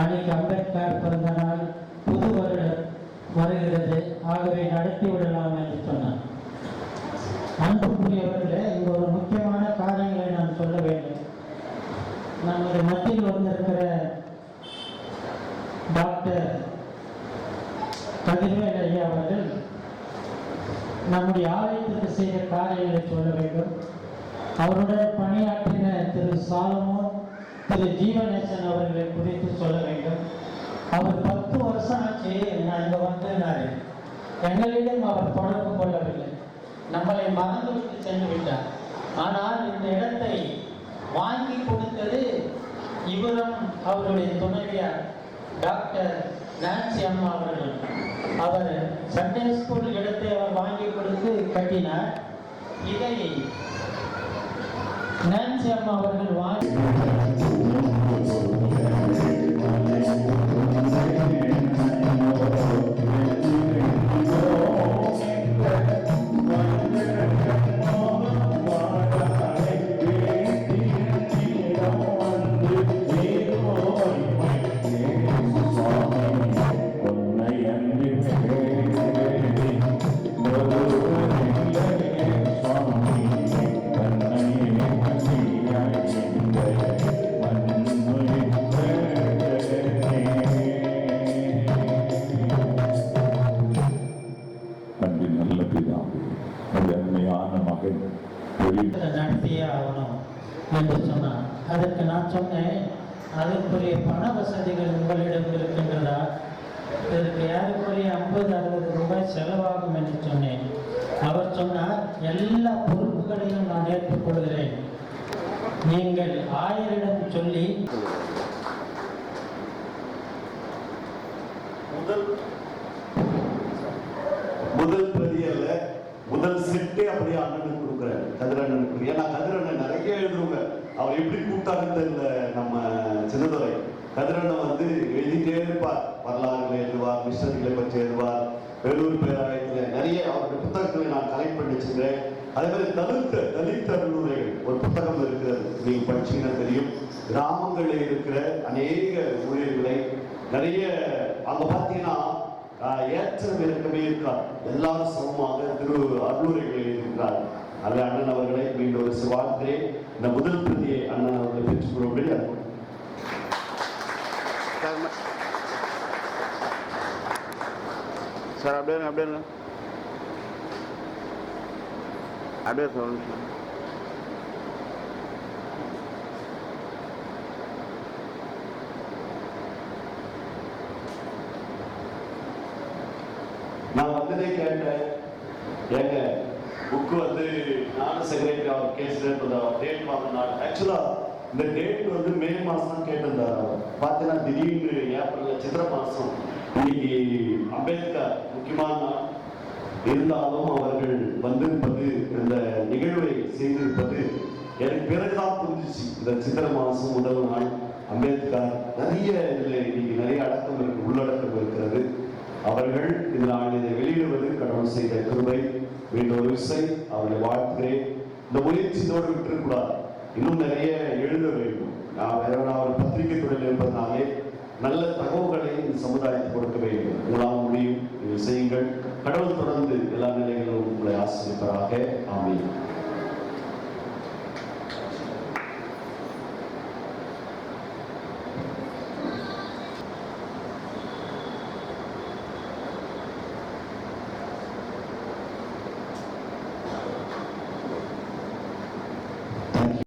அன்னைக்கு அம்பேத்கர் பிறந்த நாள் புது வருடம் வருகிறது. ஆகவே நடத்தி விடலாம் என்று சொன்னார். அன்புக்குரியவர்களே இங்கு ஒரு முக்கியமான காரியங்களை நான் சொல்ல வேண்டும். நமது மத்தியில் வந்திருக்கிற டாக்டர் கதிர்வேல் ஐயா அவர்கள் நம்முடைய ஆலயத்திற்கு செய்த காரியங்களை சொல்ல வேண்டும். அவருடன் பணியாற்றின திரு சாலமோ திரு ஜீவநேசன் அவர்களை குறித்து சொல்ல வேண்டும். அவர் பத்து வருஷம் ஆச்சு நான் இங்கே வந்திருந்தாரு. எங்களிடம் அவர் தொடர்பு கொள்ளவில்லை. நம்மளை மறந்துவிட்டு சென்று விட்டார். ஆனால் இந்த இடத்தை வாங்கி கொடுத்தது இவரும் அவருடைய துணைவியார் டாக்டர் நான்சி அம்மா அவர்கள். அவர் சண்டே ஸ்கூல் இடத்தை அவர் வாங்கி கொடுத்து கட்டினார். இதை நான்சி அம்மா அவர்கள் வாங்கி அருமையான மகன் நடத்தியே ஆகணும் என்று சொன்னார். அதற்கு நான் சொன்னேன் அதற்குரிய பண வசதிகள் உங்களிடம் இருக்கின்றதா? இதற்கு ஏறக்குறைய ஐம்பது அறுபது ரூபாய் செலவாகும் என்று சொன்னேன். அவர் சொன்னார் எல்லா பொறுப்புகளையும் நான் ஏற்றுக்கொள்கிறேன். நீங்கள் ஆயரிடம் சொல்லி முதல் முதல் பிரதி அல்ல முதல் செட்டே அப்படியே அண்ணனுக்கு கொடுக்குறேன் கதிரண்ணனுக்கு. ஏன்னா கதிரண்ணன் நிறைய எழுதுவாங்க அவர் எப்படி கூப்பிட்டாருன்னு தெரியல நம்ம சின்னதுரை. கதிரண்ணன் வந்து எழுதிட்டே இருப்பார். வரலாறுகளை எழுதுவார் மிஷர்களை பற்றி எழுதுவார் வேலூர் பேராயத்தில் நிறைய அவருடைய புத்தகங்களை நான் கலெக்ட் பண்ணி வச்சுக்கிறேன் அதே மாதிரி தலித்த தலித் அருளுரைகள் ஒரு புத்தகம் இருக்கிறது. நீங்கள் படிச்சீங்கன்னா தெரியும். கிராமங்களில் இருக்கிற அநேக ஊழியர்களை நிறைய அங்கே பார்த்தீங்கன்னா ஏற்றம் இருக்கவே இருக்கார் எல்லாரும் சமமாக திரு அருளுரைகளை இருக்கிறார் அல்ல அண்ணன் அவர்களை மீண்டும் ஒரு வாழ்கிறேன் இந்த முதல் பிரதியை அண்ணன் அவர்களை பெற்றுக்கொள்ளும்படி அனுப்புகிறேன். சார் அப்படியே இருங்க, அப்படியே இருங்க. அப்படியே சார் ஒரு கேட்டேன். ஏங்க புக்கு வந்து நானும் செக்ரட்டரி அவர் கேஸ்ல டேட் வாங்கினார் ஆக்சுவலா இந்த டேட் வந்து மே மாசம் தான் கேட்டிருந்தார் அவர் பார்த்தீங்கன்னா திடீர்னு ஏப்ரல் சித்திர மாசம். இன்னைக்கு அம்பேத்கர் முக்கியமான இருந்தாலும் அவர்கள் வந்திருப்பது இந்த நிகழ்வை செய்திருப்பது எனக்கு பிறகுதான் புரிஞ்சிச்சு. இந்த சித்திர மாசம் முதல் நாள் அம்பேத்கர். நிறைய இதில் இன்னைக்கு நிறைய அடக்கம் இருக்கு உள்ளடக்கம் இருக்கிறது. அவர்கள் இந்த செய்த கிருமை மீண்டும் ஒரு விசை அவரை வாழ்த்துகிறேன் இந்த முயற்சியோடு விட்டுக்கூடாது இன்னும் நிறைய எழுத வேண்டும். நான் வேற நான் ஒரு பத்திரிகை துறையில் இருப்பதனாலே நல்ல தகவல்களை இந்த சமுதாயத்துக்கு கொடுக்க வேண்டும். உங்களால் முடியும். நீங்கள் செய்யுங்கள். கடவுள் தொடர்ந்து எல்லா நிலைகளிலும் உங்களை ஆசிரியப்பராக. அமையும்